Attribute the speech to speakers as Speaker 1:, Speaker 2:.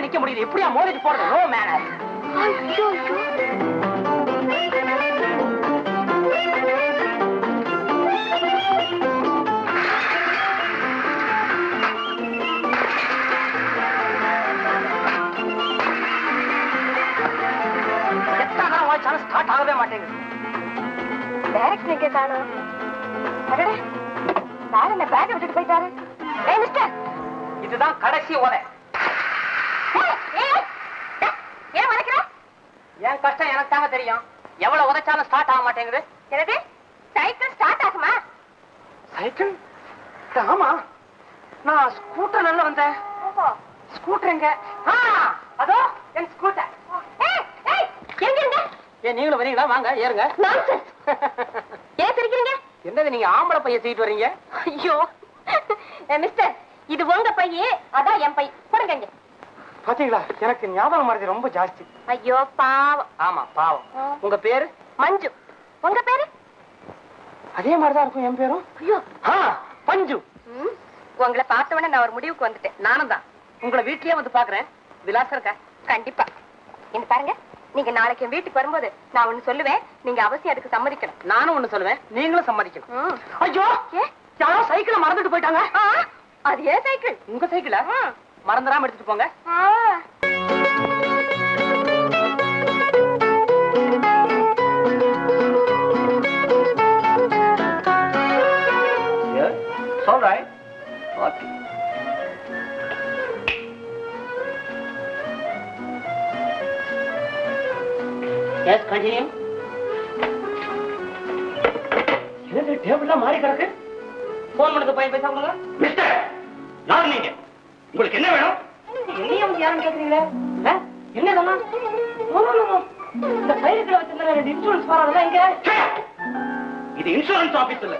Speaker 1: சரியா நிக்க முடியுது எப்படியா மோதிட்டு போறது? நோ மேனர் ஸ்டார்ட் ஆகவே மாட்டேங்குது.
Speaker 2: டைரக்டர் எங்க காணோம். அடடே. சார் என்ன பேக் விட்டுட்டு போயிட்டாரு? ஏய் மிஸ்டர்
Speaker 1: இதுதான் கடைசி
Speaker 2: ஏய், ஏன் வளைக்கிற
Speaker 1: என் கஷ்டம் எனக்கு தாங்க தெரியும். எவ்வளவு உதைச்சாலும் ஸ்டார்ட் ஆக மாட்டேங்குது.
Speaker 2: என்னது? சைக்கிள் ஸ்டார்ட் ஆகுமா?
Speaker 1: சைக்கிள் ஆமா. நான் ஸ்கூட்டர் நல்ல வந்தேன். ஸ்கூட்டர் எங்க? அதோ என் ஸ்கூட்டர் ஏன் நீங்களும் வரீங்களா? வாங்க ஏறுங்க.
Speaker 2: ஏன் சிரிக்கிறீங்க?
Speaker 1: என்னது நீங்க ஆம்பளை பைய தூக்கிட்டு வர்றீங்க?
Speaker 2: ஐயோ. மிஸ்டர் இது உங்க பையே அதான் என் பை. இங்க.
Speaker 1: பாத்தீங்களா? எனக்கு ஞாபகம் மறதி ரொம்ப ஜாஸ்தி.
Speaker 2: ஐயோ பாவம்.
Speaker 1: ஆமா பாவம். உங்க பேரு?
Speaker 2: மஞ்சு. உங்க பேரு?
Speaker 1: அதே மாதிரிதான் இருக்கும் என் பேரும்.
Speaker 2: ஐயோ.
Speaker 1: ஆ, பஞ்சு.
Speaker 2: ம், உங்களை பார்த்த உடனே நான் ஒரு முடிவுக்கு வந்துட்டேன்.
Speaker 1: நானும் தான். உங்களை வீட்லயே வந்து பாக்குறேன். விலாசம் இருக்கா?
Speaker 2: கண்டிப்பா. இந்த பாருங்க. நீங்க நாளைக்கு என் வீட்டுக்கு வரும்போது நான் ஒண்ணு சொல்லுவேன். நீங்க அவசியம் அதுக்கு சம்மதிக்கணும்.
Speaker 1: நானும் ஒண்ணு சொல்லுவேன். நீங்களும் சம்மதிக்கணும். ஐயோ? யாரோ சைக்கிளை மறந்துட்டு போயிட்டாங்க.
Speaker 2: அது ஏன் சைக்கிள்?
Speaker 1: உங்க சைக்கிளா. மறந்துடாம எடுத்துட்டு போங்க.
Speaker 3: Yes, right. Okay.
Speaker 1: Yes continue என்னது டேபிள்லாம் மாறி கிடக்கு போன் பண்ணது பையன் பைசா கொடுங்க
Speaker 3: மிஸ்டர் யார் நீங்க உங்களுக்கு என்ன வேணும்?
Speaker 1: என்னைய வந்து யாருன்னு கேக்குறீங்களே? என்ன no. இந்த சைடுக்குள்ள வச்சிருந்த இன்சூரன்ஸ் வராதுல இங்க?
Speaker 3: இது இன்சூரன்ஸ் ஆபீஸ் இல்ல.